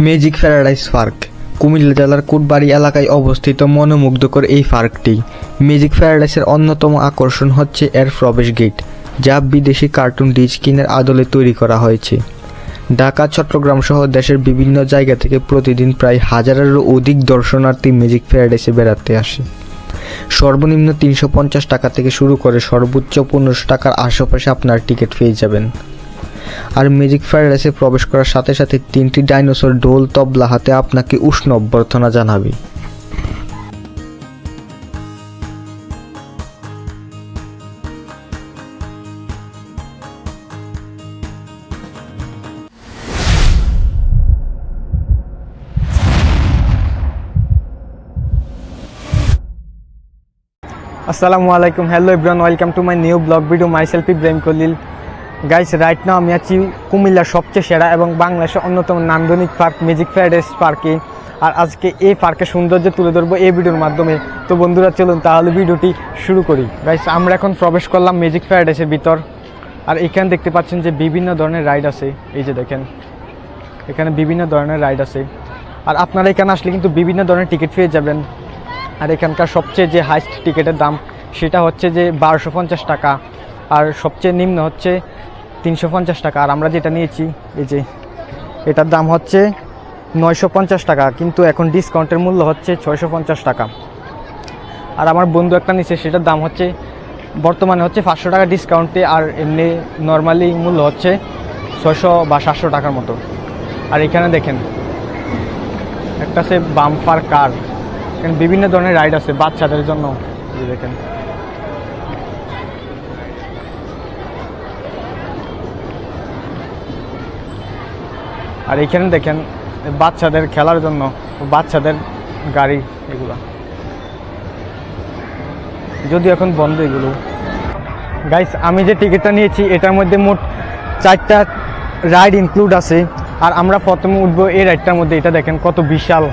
Magic paradise park Comilla জেলার কুটবাড়ি এলাকায় অবস্থিত মনোমুগ্ধকর এই পার্কটি। ম্যাজিক প্যারাডাইসের অন্যতম আকর্ষণ হচ্ছে এর প্রবেশ গেট, যা বিদেশি কার্টুন ডিজকিনের আদলে তৈরি করা হয়েছে। ঢাকা, চট্টগ্রাম সহ দেশের বিভিন্ন জায়গা থেকে প্রতিদিন প্রায় হাজারেরও অধিক দর্শনার্থী ম্যাজিক প্যারাডাইসে বেড়াতে আসে। সর্বনিম্ন তিনশো পঞ্চাশ টাকা থেকে শুরু করে সর্বোচ্চ পনেরোশো টাকার আশেপাশে আপনার টিকিট পেয়ে যাবেন। আর ম্যাজিক প্যারাডাইসে প্রবেশ করার সাথে সাথে তিনটি ডাইনোসর ঢোল তবলা হাতে আপনাকে উষ্ণ অভ্যর্থনা জানাবে। আসসালামু আলাইকুম। Hello Ibran welcome to my new vlog video myself Ibrahim Khalil guys right now আমি আছি কুমিল্লার সবচেয়ে সেরা এবং বাংলাদেশের অন্যতম নান্দনিক পার্ক ম্যাজিক ফ্রাইডেস পার্কে। আর আজকে এই পার্কের সৌন্দর্য তুলে ধরবো এই ভিডিওর মাধ্যমে। তো বন্ধুরা, চলুন তাহলে ভিডিওটি শুরু করি। গাইস আমরা এখন প্রবেশ করলাম ম্যাজিক প্যারাডাইসের ভিতর। আর এখানে দেখতে পাচ্ছেন যে বিভিন্ন ধরনের রাইড আছে। এই যে দেখেন, এখানে বিভিন্ন ধরনের রাইড আছে। আর আপনারা এখানে আসলে কিন্তু বিভিন্ন ধরনের টিকিট পেয়ে যাবেন। আর এখানকার সবচেয়ে যে হাইস্ট টিকিটের দাম, সেটা হচ্ছে যে বারোশো টাকা। আর সবচেয়ে নিম্ন হচ্ছে তিনশো পঞ্চাশ টাকা। আর আমরা যেটা নিয়েছি, এই যে এটার দাম হচ্ছে নয়শো পঞ্চাশ টাকা, কিন্তু এখন ডিসকাউন্টের মূল্য হচ্ছে ছয়শো পঞ্চাশ টাকা। আর আমার বন্ধু একটা নিচ্ছে সেটার দাম হচ্ছে, বর্তমানে হচ্ছে পাঁচশো টাকা ডিসকাউন্টে, আর এমনি নর্মালি মূল্য হচ্ছে ছয়শো বা সাতশো টাকার মতো। আর এখানে দেখেন, একটা সে বাম্পার কার। এখানে বিভিন্ন ধরনের রাইড আছে বাচ্চাদের জন্য। দেখেন আর এখানে দেখেন, বাচ্চাদের খেলার জন্য বাচ্চাদের গাড়ি এগুলো। যদি এখন বন্ধ এগুলো। গাইস আমি যে টিকিটটা নিয়েছি, এটার মধ্যে মোট চারটা রাইড ইনক্লুড আছে। আর আমরা প্রথমে উঠবো এই রাইডটার মধ্যে। এটা দেখেন কত বিশাল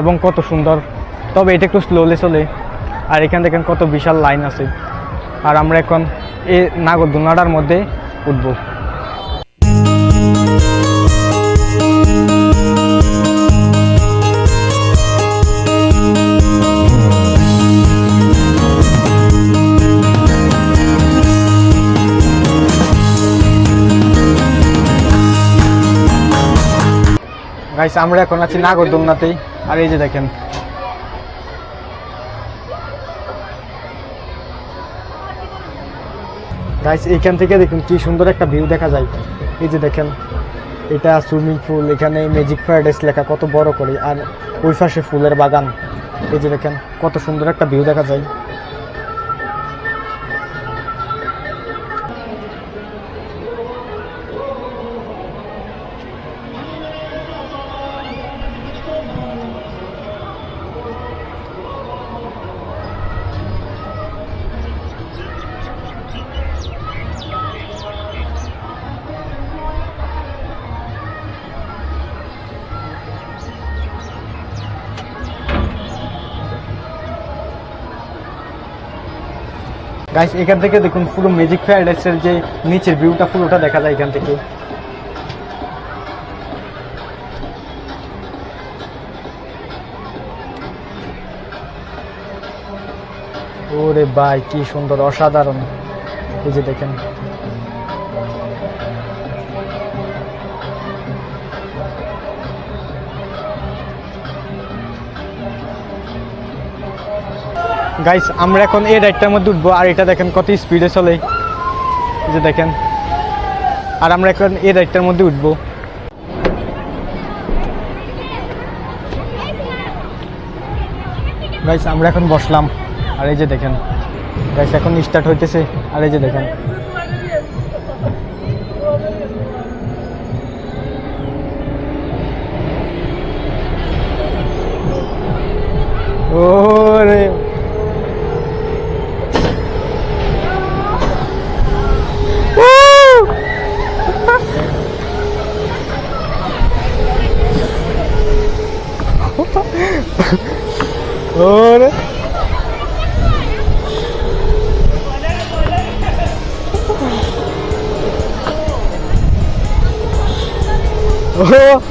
এবং কত সুন্দর। তবে এটা একটু স্লোলে চলে। আর এখানে দেখেন কত বিশাল লাইন আছে। আর আমরা এখন এই নাগরদোলনাটার মধ্যে উঠবো। গাইস আমরা এখন আছি নাগরদোলনাতেই। আর এই যে দেখেন। গাইস এইখান থেকে দেখুন কি সুন্দর একটা ভিউ দেখা যায়। এই যে দেখেন, এটা সুইমিং পুল এখানে ম্যাজিক প্যারাডাইস লেখা, কত বড় করে। আর ওই পাশে ফুলের বাগান। এই যে দেখেন, কত সুন্দর একটা ভিউ দেখা যায়। গাইস এখান থেকে দেখুন পুরো ম্যাজিক প্যারাডাইসের যে নিচের ভিউটা পুরোটা দেখা যায় এখান থেকে। ওরে ভাই, কি সুন্দর, অসাধারণ। এই যে দেখেন। গাইস আমরা এখন এই রাইডটার মধ্যে উঠবো, আর এটা দেখেন কত স্পিডে চলে। যে দেখেন। আর আমরা এখন এই রাইডটার মধ্যে উঠবো। গাইস আমরা এখন বসলাম। আর এই যে দেখেন। গাইস এখন স্টার্ট হইতেছে। আর এই যে দেখেন। ও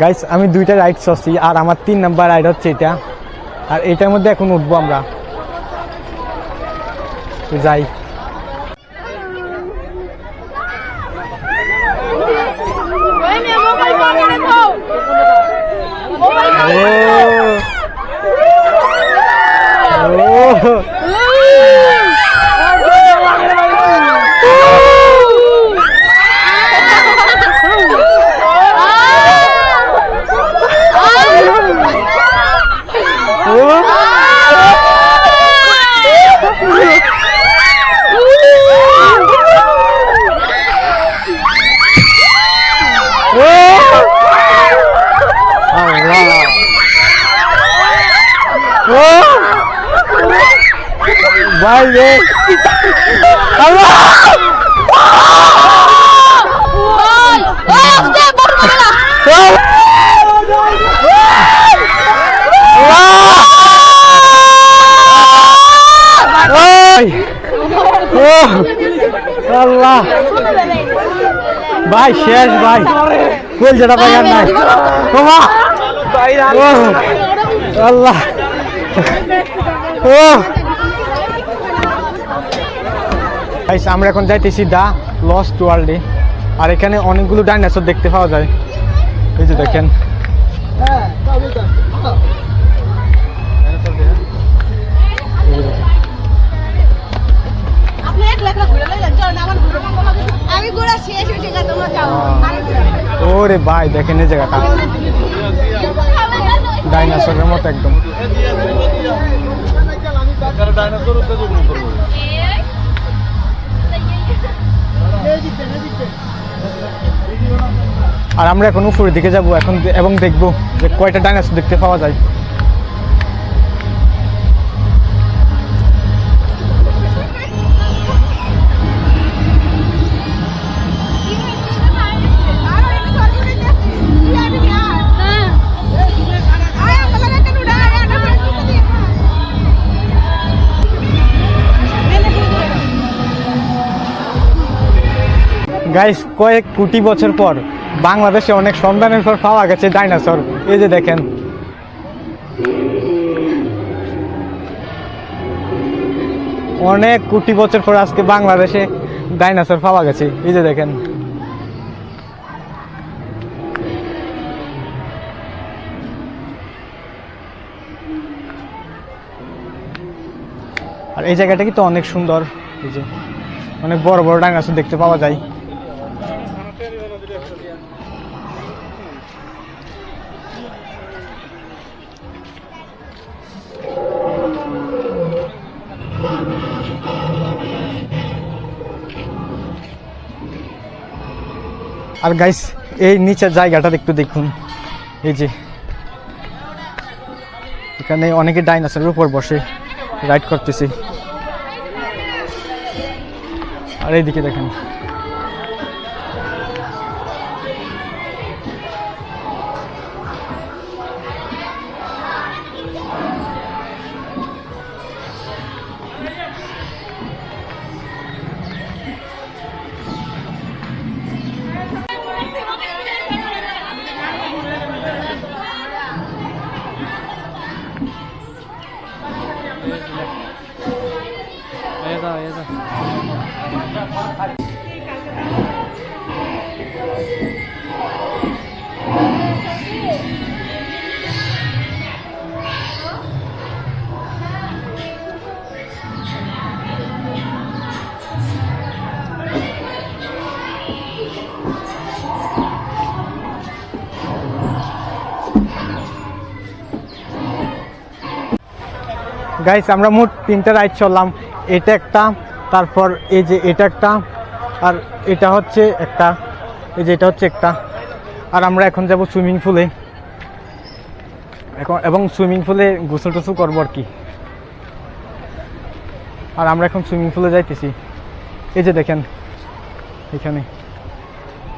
গাইস আমি দুইটা রাইড চড়ছি, আর আমার তিন নাম্বার রাইড হচ্ছে এটা। আর এটার মধ্যে এখন উঠবো আমরা। যাই। ভাই রে আল্লাহ। ভাই শেষ ভাই। কোল যেটা ভাই আর নাই। আল্লাহ। ও গাইস আমরা এখন যাইতেছি দা লস্ট ওয়ার্ল্ডে আর এখানে অনেকগুলো ডাইনোসর দেখতে পাওয়া যায়। এই যে দেখেন। ওরে ভাই দেখেন এই জায়গাটা। ডাইনোসরের মতো একদম। আর আমরা এখন উপরের দিকে যাব, এখন এবং দেখব যে কয়টা ডাইনোসর দেখতে পাওয়া যায়। গাইস কয়েক কোটি বছর পর বাংলাদেশে অনেক সন্ধানের পর পাওয়া গেছে ডাইনোসর। এই যে দেখেন। অনেক কোটি বছর পর আজকে বাংলাদেশে ডাইনোসর পাওয়া গেছে। এই যে দেখেন। আর এই জায়গাটা কিন্তু অনেক সুন্দর। এই যে অনেক বড় বড় ডাইনোসর দেখতে পাওয়া যায়। আর গাইস এই নিচের জায়গাটা একটু দেখুন। এই যে। এখানে অনেকে ডাইনোসরের উপর বসে রাইড করতেছি। আর এইদিকে দেখেন। গাইস আমরা মোট তিনটা রাইড চললাম। এটা একটা, তারপর এই যে এটা একটা, আর এটা হচ্ছে একটা, এই যে এটা হচ্ছে একটা। আর আমরা এখন যাব সুইমিং পুলে এখন, এবং সুইমিং পুলে গোসল টোসল করব আর কি। আর আমরা এখন সুইমিং পুলে যাইতেছি। এই যে দেখেন, এখানে।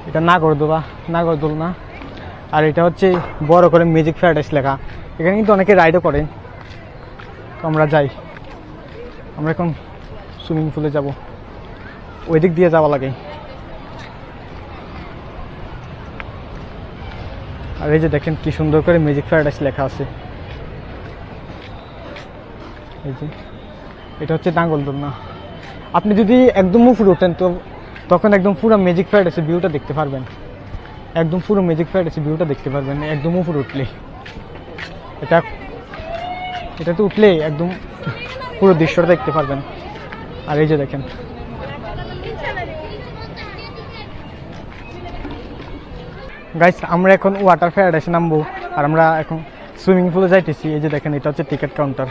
এটা নাগরদোলা নাগরদোল না আর এটা হচ্ছে বড় করে ম্যাজিক প্যারাডাইস লেখা। এখানে কিন্তু অনেকে রাইডও করে। তো আমরা যাই। আমরা এখন সুইমিং পুলে যাব। ওই দিক দিয়ে যাওয়া লাগে। আর এই যে দেখেন কি সুন্দর করে ম্যাজিক প্যারাডাইস লেখা আছে। এই যে, এটা হচ্ছে নাঙ্গলদোলনা আপনি যদি একদম উপরে ওঠেন তো তখন একদম পুরো ম্যাজিক প্যারাডাইসের ভিউটা দেখতে পারবেন। একদম পুরো ম্যাজিক প্যারাডাইসের ভিউটা দেখতে পারবেন, একদম উপরে উঠলে। এটা এটাতে উঠলে একদম পুরো দৃশ্যটা দেখতে পারবেন। আর এই যে দেখেন। গাইস আমরা এখন ওয়াটার প্যারাডাইসে নামবো, আর আমরা এখন সুইমিং পুলে যাইতেছি। এই যে দেখেন, এটা হচ্ছে টিকিট কাউন্টার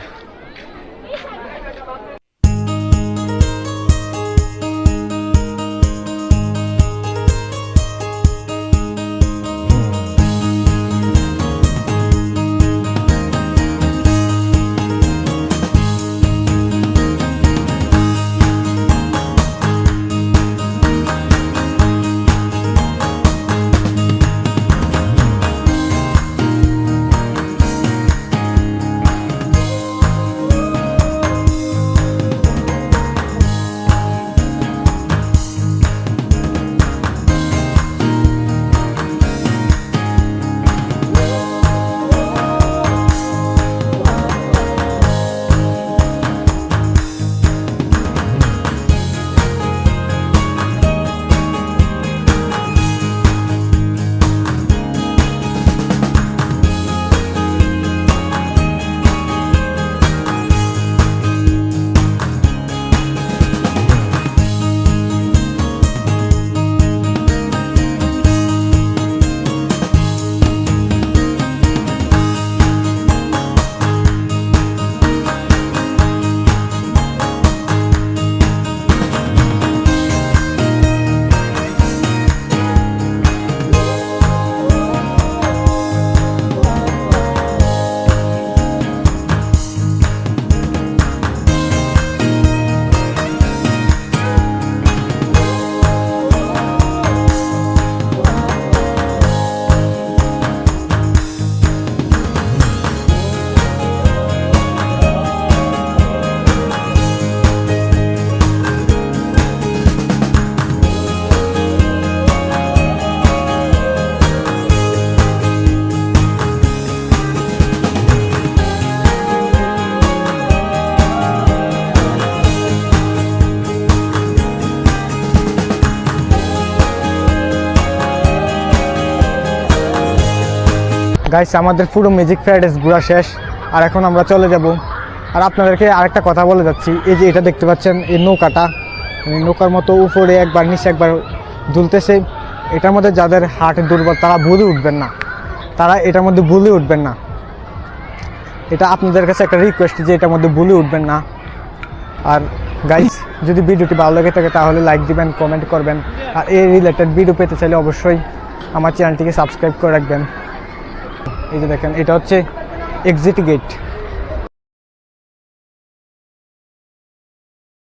গাইস আমাদের পুরো ম্যাজিক প্যারাডাইস ঘোরা শেষ। আর এখন আমরা চলে যাব। আর আপনাদেরকে আরেকটা কথা বলে যাচ্ছি। এই যে এটা দেখতে পাচ্ছেন, এই নৌকাটা। নৌকার মতো উপরে একবার, নিচে একবার দুলতেছে। এটার মধ্যে যাদের হার্ট দুর্বল, তারা ভুলে উঠবেন না। তারা এটার মধ্যে ভুলে উঠবেন না। এটা আপনাদের কাছে একটা রিকোয়েস্ট যে এটার মধ্যে ভুলে উঠবেন না। আর গাইস যদি ভিডিওটি ভালো লেগে থাকে, তাহলে লাইক দিবেন কমেন্ট করবেন। আর এই রিলেটেড ভিডিও পেতে চাইলে অবশ্যই আমার চ্যানেলটিকে সাবস্ক্রাইব করে রাখবেন। এই যে দেখেন এটা হচ্ছে এক্সিট গেট